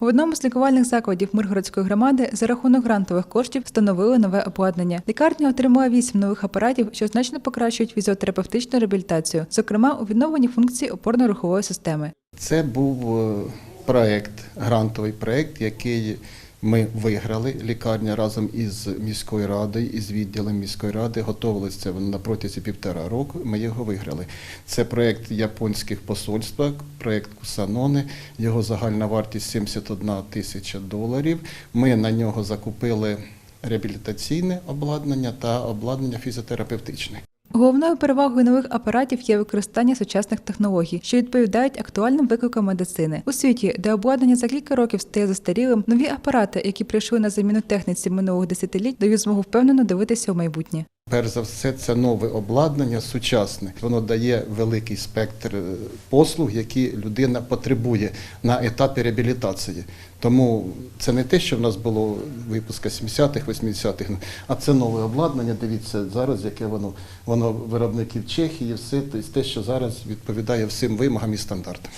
В одному з лікувальних закладів Миргородської громади за рахунок грантових коштів встановили нове обладнання. Лікарня отримала вісім нових апаратів, що значно покращують фізіотерапевтичну реабілітацію, зокрема у відновленні функції опорно-рухової системи. Це був е, проект, грантовий проект, який ми виграли. Лікарня разом із міською радою, із відділом міської ради готувалися це на протязі півтора року. Ми його виграли. Це проект японських посольства, проект Кусанони. Його загальна вартість 71 тисяча доларів. Ми на нього закупили реабілітаційне обладнання та обладнання фізіотерапевтичне. Головною перевагою нових апаратів є використання сучасних технологій, що відповідають актуальним викликам медицини. У світі, де обладнання за кілька років стає застарілим, нові апарати, які прийшли на заміну техніці минулих десятиліть, дають змогу впевнено дивитися в майбутнє. Перш за все, це нове обладнання, сучасне. Воно дає великий спектр е, послуг, які людина потребує на етапі реабілітації. Тому це не те, що в нас було випуска 70-х, 80-х, а це нове обладнання. Дивіться зараз, яке воно воно виробників Чехії, все те, що зараз відповідає всім вимогам і стандартам.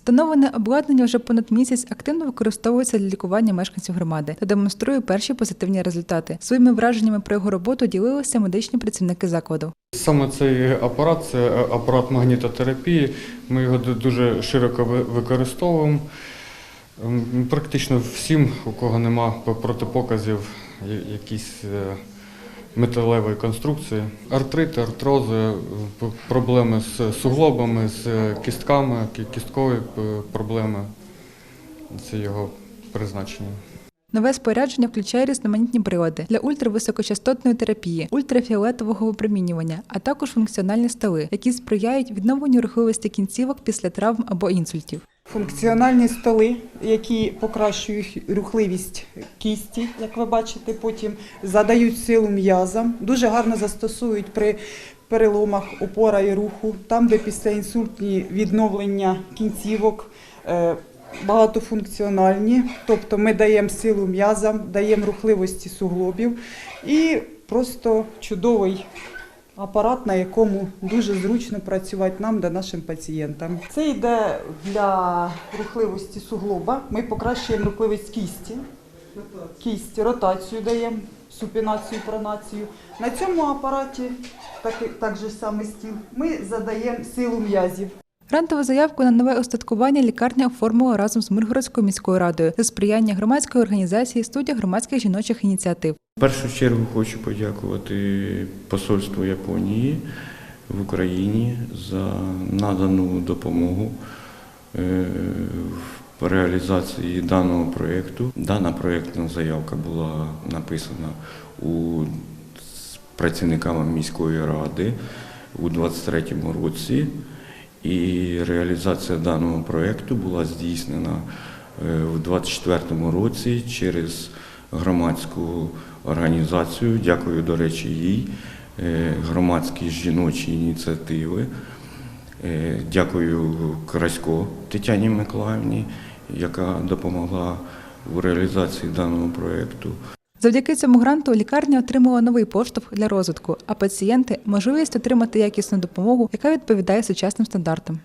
Встановлене обладнання вже понад місяць активно використовується для лікування мешканців громади та демонструє перші позитивні результати. Своїми враженнями про його роботу ділилися медичні працівники закладу. Саме цей апарат це апарат магнітотерапії. Ми його дуже широко ви- використовуємо. Ем, Практично всім, у кого нема протипоказів, якісь е, металевої конструкції. Артрити, артрози, проблеми з суглобами, з кістками, кі- кісткові проблеми. Це його призначення. Нове спорядження включає різноманітні прилади для ультрависокочастотної терапії, ультрафіолетового випромінювання, а також функціональні столи, які сприяють відновленню рухливості кінцівок після травм або інсультів. Функціональні столи, які покращують рухливість кісті, як ви бачите, потім задають силу м'язам, дуже гарно застосують при переломах опора і руху, там, де після інсультні відновлення кінцівок. е, Багатофункціональні, тобто ми даємо силу м'язам, даємо рухливості суглобів і просто чудовий апарат, на якому дуже зручно працювати нам та нашим пацієнтам. Це йде для рухливості суглоба. Ми покращуємо рухливість кісті, кість, ротацію даємо, супінацію, пронацію. На цьому апараті, так, так же саме стіл, ми задаємо силу м'язів. Грантову заявку на нове устаткування лікарня оформила разом з Миргородською міською радою за сприяння громадської організації студія громадських жіночих ініціатив. В першу чергу хочу подякувати посольству Японії в Україні за надану допомогу е, в реалізації даного проєкту. Дана проєктна заявка була написана у працівниками міської ради у 2023 році. І реалізація даного проєкту була здійснена е, в 2024 році через громадську організацію. Дякую, до речі, їй, е, громадські жіночі ініціативи. Е, Дякую Красько Тетяні Миколаївні, яка допомогла у реалізації даного проєкту. Завдяки цьому гранту лікарня отримала новий поштовх для розвитку, а пацієнти можливість отримати якісну допомогу, яка відповідає сучасним стандартам.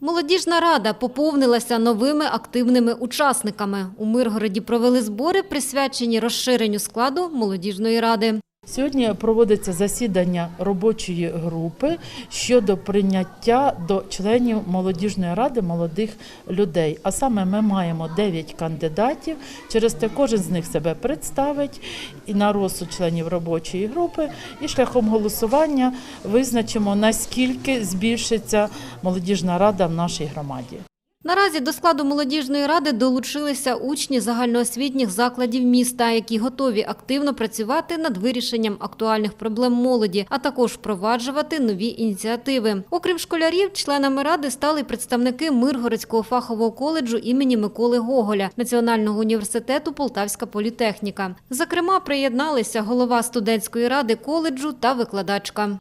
Молодіжна рада поповнилася новими активними учасниками. У Миргороді провели збори, присвячені розширенню складу молодіжної ради. Сьогодні проводиться засідання робочої групи щодо прийняття до членів молодіжної ради молодих людей. А саме ми маємо 9 кандидатів. Через те кожен з них себе представить і на розсуд членів робочої групи. І шляхом голосування визначимо наскільки збільшиться молодіжна рада в нашій громаді. Наразі до складу молодіжної ради долучилися учні загальноосвітніх закладів міста, які готові активно працювати над вирішенням актуальних проблем молоді, а також впроваджувати нові ініціативи. Окрім школярів, членами ради стали представники Миргородського фахового коледжу імені Миколи Гоголя, Національного університету Полтавська політехніка. Зокрема, приєдналися голова студентської ради коледжу та викладачка.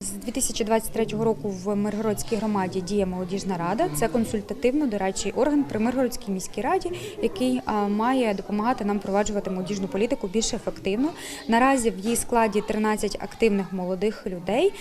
З 2023 року в Миргородській громаді діє молодіжна рада. Це консультативно-дорадчий орган при Миргородській міській раді, який має допомагати нам впроваджувати молодіжну політику більш ефективно. Наразі в її складі 13 активних молодих людей.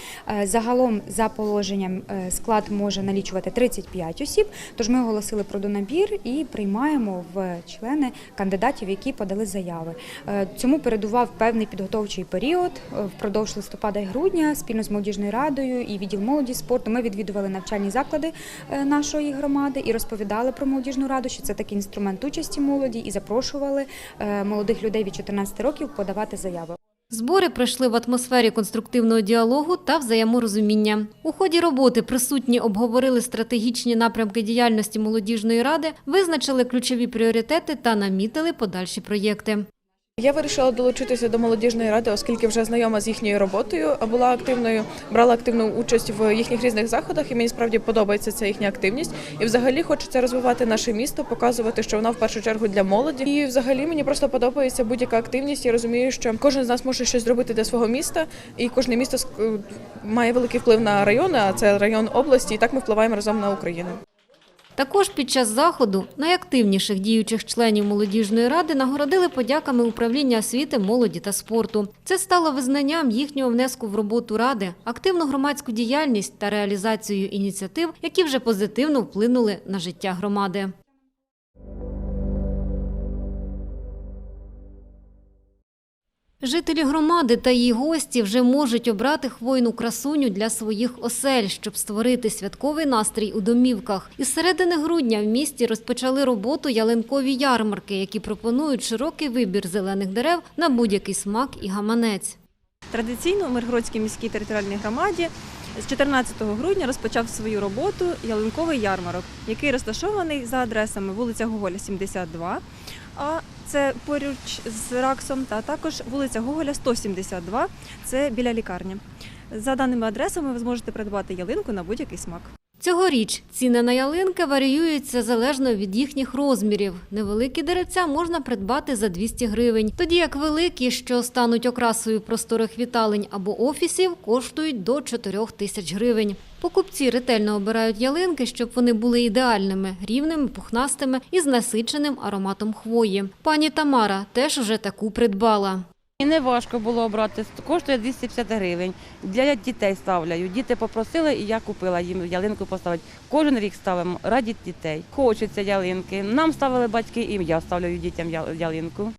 Е, Загалом, за положенням, е, склад може налічувати 35 осіб. Тож ми оголосили про донабір і приймаємо в члени кандидатів, які подали заяви. Е, Цьому передував певний підготовчий період впродовж листопада і грудня спільно з молодіжною радою і відділ молоді спорту. Ми відвідували навчальні заклади е, нашої громади і розповідали про молодіжну раду, що це такий інструмент участі молоді, і запрошували е, молодих людей від 14 років подавати заяви. Збори пройшли в атмосфері конструктивного діалогу та взаєморозуміння. У ході роботи присутні обговорили стратегічні напрямки діяльності молодіжної ради, визначили ключові пріоритети та намітили подальші проєкти. Я вирішила долучитися до молодіжної ради, оскільки вже знайома з їхньою роботою, була активною, брала активну участь в їхніх різних заходах, і мені справді подобається ця їхня активність. І взагалі хочеться розвивати наше місто, показувати, що воно в першу чергу для молоді. І взагалі мені просто подобається будь-яка активність. Я розумію, що кожен з нас може щось зробити для свого міста, і кожне місто має великий вплив на райони, а це район області, і так ми впливаємо разом на Україну. Також під час заходу найактивніших діючих членів молодіжної ради нагородили подяками управління освіти, молоді та спорту. Це стало визнанням їхнього внеску в роботу ради, активну громадську діяльність та реалізацію ініціатив, які вже позитивно вплинули на життя громади. Жителі громади та її гості вже можуть обрати хвойну красуню для своїх осель, щоб створити святковий настрій у домівках. Із середини грудня в місті розпочали роботу ялинкові ярмарки, які пропонують широкий вибір зелених дерев на будь-який смак і гаманець. Традиційно у Миргородській міській територіальній громаді з 14 грудня розпочав свою роботу ялинковий ярмарок, який розташований за адресами вулиця Гоголя, 72, а це поруч з Раксом, та також вулиця Гоголя, 172, це біля лікарні. За даними адресами ви зможете придбати ялинку на будь-який смак. Цьогоріч ціни на ялинки варіюються залежно від їхніх розмірів. Невеликі деревця можна придбати за 200 гривень, тоді як великі, що стануть окрасою просторих віталень або офісів, коштують до 4 тисяч гривень. Покупці ретельно обирають ялинки, щоб вони були ідеальними, рівними, пухнастими і з насиченим ароматом хвої. Пані Тамара теж уже таку придбала. І не важко було обрати, коштує 250 гривень. Для дітей ставляю. Діти попросили, і я купила їм ялинку поставити. Кожен рік ставимо раді дітей. Хочеться ялинки. Нам ставили батьки, і я ставлю дітям ялинку.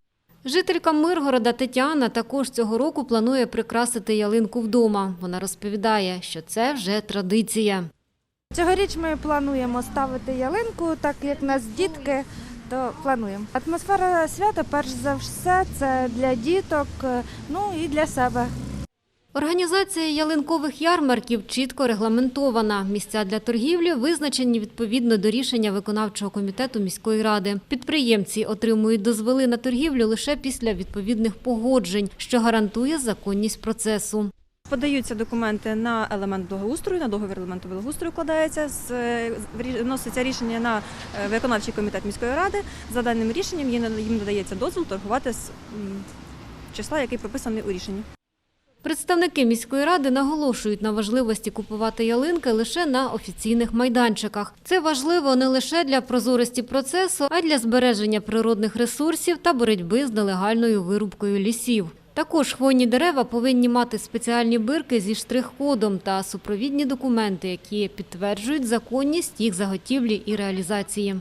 Жителька Миргорода Тетяна також цього року планує прикрасити ялинку вдома. Вона розповідає, що це вже традиція. Цьогоріч ми плануємо ставити ялинку, так як нас дітки, то плануємо. Атмосфера свята, перш за все, це для діток, е, ну і для себе. Організація ялинкових ярмарків чітко регламентована. Місця для торгівлі визначені відповідно до рішення виконавчого комітету міської ради. Підприємці отримують дозволи на торгівлю лише після відповідних погоджень, що гарантує законність процесу. Подаються документи на елемент благоустрою, на договір елементу благоустрою вкладається, з- вноситься рішення на е, виконавчий комітет міської ради. За даним рішенням їм надається дозвіл торгувати з числа, який прописаний у рішенні. Представники міської ради наголошують на важливості купувати ялинки лише на офіційних майданчиках. Це важливо не лише для прозорості процесу, а й для збереження природних ресурсів та боротьби з нелегальною вирубкою лісів. Також хвойні дерева повинні мати спеціальні бирки зі штрих-кодом та супровідні документи, які підтверджують законність їх заготівлі і реалізації.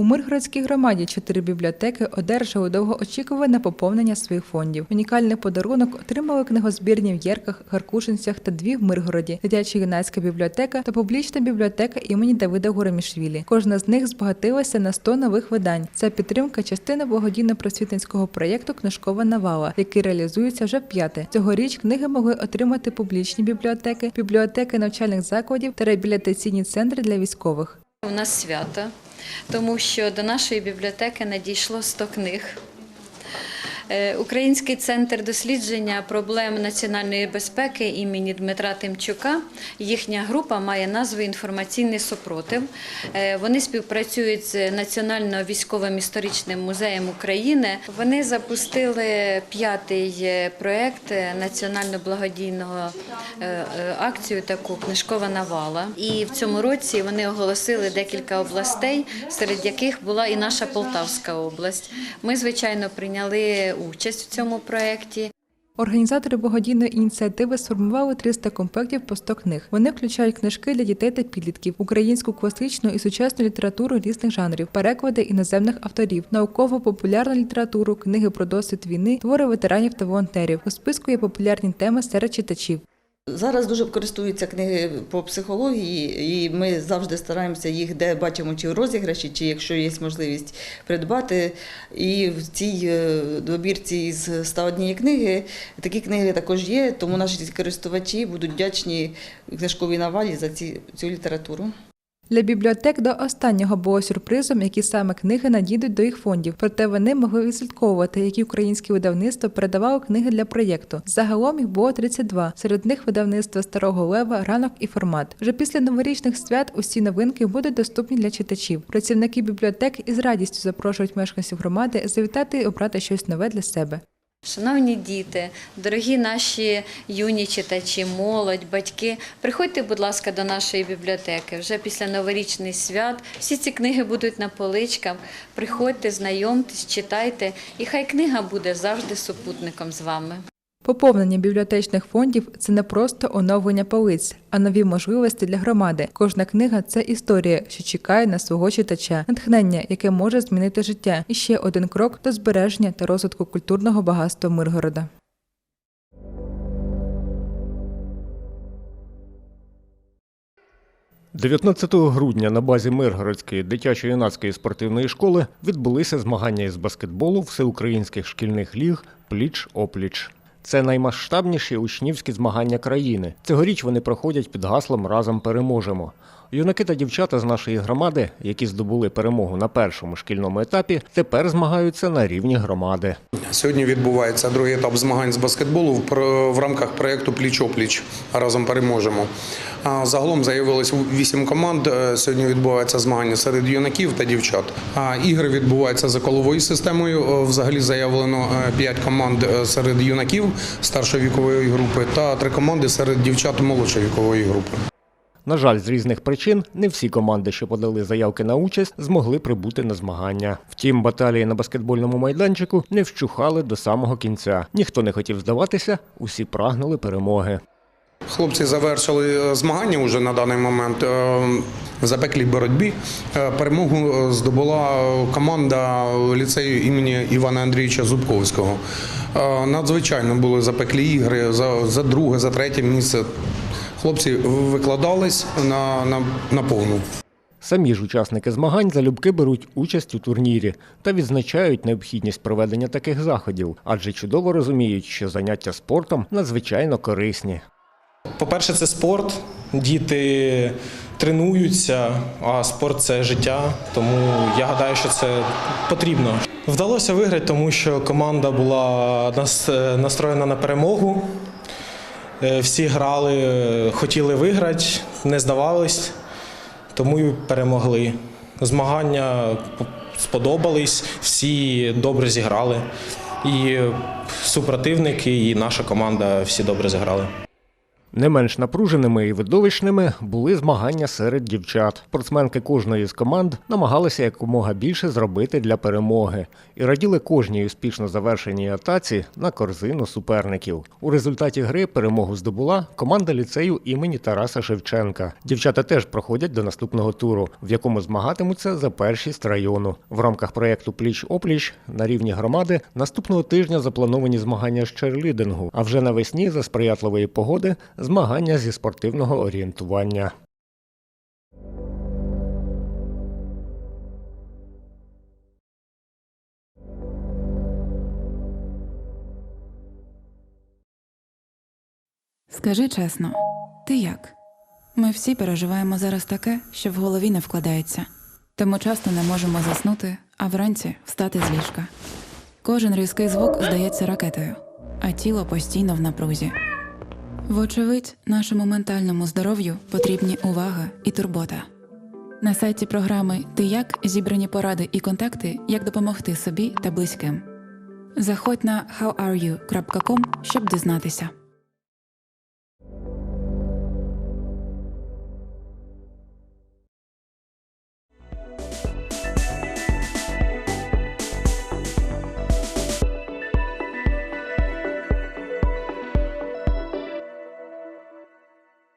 У Миргородській громаді чотири бібліотеки одержали довгоочікуване поповнення своїх фондів. Унікальний подарунок отримали книгозбірні в Єрках, Гаркушинцях та дві в Миргороді, дитяча юнацька бібліотека та публічна бібліотека імені Давида Гурамішвілі. Кожна з них збагатилася на 100 нових видань. Це підтримка частини благодійно-просвітницького проєкту Книжкова навала, який реалізується вже п'яте. Цьогоріч книги могли отримати публічні бібліотеки, бібліотеки навчальних закладів та реабілітаційні центри для військових. У нас свято, тому що до нашої бібліотеки надійшло 100 книг. Е, Український центр дослідження проблем національної безпеки імені Дмитра Тимчука. Їхня група має назву Інформаційний супротив. Е, Вони співпрацюють з Національно військовим історичним музеєм України. Вони запустили п'ятий е, проект національно-благодійного акцію таку книжкова навала. І в цьому році вони оголосили декілька областей, серед яких була і наша Полтавська область. Ми, звичайно, прийняли участь в цьому проєкті. Організатори благодійної ініціативи сформували 300 комплектів по 100 книг. Вони включають книжки для дітей та підлітків, українську класичну і сучасну літературу різних жанрів, переклади іноземних авторів, науково-популярну літературу, книги про досвід війни, твори ветеранів та волонтерів. У списку є популярні теми серед читачів. Зараз дуже користуються книги по психології, і ми завжди стараємося їх, де бачимо, чи в розіграші, чи якщо є можливість придбати. І в цій е, добірці з 101 книги такі книги також є, тому наші користувачі будуть вдячні книжковій навалі за ці, цю літературу. Для бібліотек до останнього було сюрпризом, які саме книги надійдуть до їх фондів. Проте вони могли відслідковувати, які українські видавництва передавали книги для проєкту. Загалом їх було 32. Серед них видавництва Старого Лева, ранок і формат. Вже після новорічних свят усі новинки будуть доступні для читачів. Працівники бібліотек із радістю запрошують мешканців громади завітати і обрати щось нове для себе. Шановні діти, дорогі наші юні читачі, молодь, батьки, приходьте, будь ласка, до нашої бібліотеки. Вже після новорічних свят всі ці книги будуть на поличках. Приходьте, знайомтесь, читайте, і хай книга буде завжди супутником з вами. Поповнення бібліотечних фондів це не просто оновлення полиць, а нові можливості для громади. Кожна книга це історія, що чекає на свого читача, натхнення, яке може змінити життя, і ще один крок до збереження та розвитку культурного багатства Миргорода. – 19 грудня на базі Миргородської дитячо-юнацької спортивної школи відбулися змагання із баскетболу всеукраїнських шкільних ліг пліч-опліч. Це наймасштабніші учнівські змагання країни. Цьогоріч вони проходять під гаслом Разом переможемо. Юнаки та дівчата з нашої громади, які здобули перемогу на першому шкільному етапі, тепер змагаються на рівні громади. Сьогодні відбувається другий етап змагань з баскетболу в рамках проєкту Пліч-опліч разом переможемо. Загалом заявилось вісім команд. Е, Сьогодні відбуваються змагання серед юнаків та дівчат. Ігри відбуваються за коловою системою. Е, Взагалі заявлено е, п'ять команд серед юнаків старшої вікової групи та три команди серед дівчат молодшої вікової групи. На жаль, з різних причин не всі команди, що подали заявки на участь, змогли прибути на змагання. Втім, баталії на баскетбольному майданчику не вщухали до самого кінця. Ніхто не хотів здаватися, усі прагнули перемоги. Хлопці завершили е, змагання вже на даний момент е, в запеклій боротьбі. Е, Перемогу е, здобула е, команда ліцею імені Івана Андрійовича Зубковського. Е, Надзвичайно були запеклі ігри за друге, за третє місце. Хлопці викладались на, на, на повну. Самі ж учасники змагань залюбки беруть участь у турнірі та відзначають необхідність проведення таких заходів, адже чудово розуміють, що заняття спортом надзвичайно корисні. По-перше, це спорт. Діти тренуються, а спорт це життя. Тому я гадаю, що це потрібно. Вдалося виграти, тому що команда була нас- настроєна на перемогу. Е, Всі грали, е, хотіли виграти, не здавались, тому і перемогли. Змагання сподобались, всі добре зіграли. І супротивники, і наша команда всі добре зіграли. Не менш напруженими і видовищними були змагання серед дівчат. Спортсменки кожної з команд намагалися якомога більше зробити для перемоги і раділи кожній успішно завершеній атаці на корзину суперників. У результаті гри перемогу здобула команда ліцею імені Тараса Шевченка. Дівчата теж проходять до наступного туру, в якому змагатимуться за першість району. В рамках проєкту Пліч опліч на рівні громади наступного тижня заплановані змагання з черлідингу, а вже навесні за сприятливої погоди змагання зі спортивного орієнтування. Скажи чесно, ти як? Ми всі переживаємо зараз таке, що в голові не вкладається, тому часто не можемо заснути, а вранці встати з ліжка. Кожен різкий звук здається ракетою, а тіло постійно в напрузі. Вочевидь, нашому ментальному здоров'ю потрібні увага і турбота. На сайті програми Ти як зібрані поради і контакти, як допомогти собі та близьким. Заходь на howareyou.com, щоб дізнатися.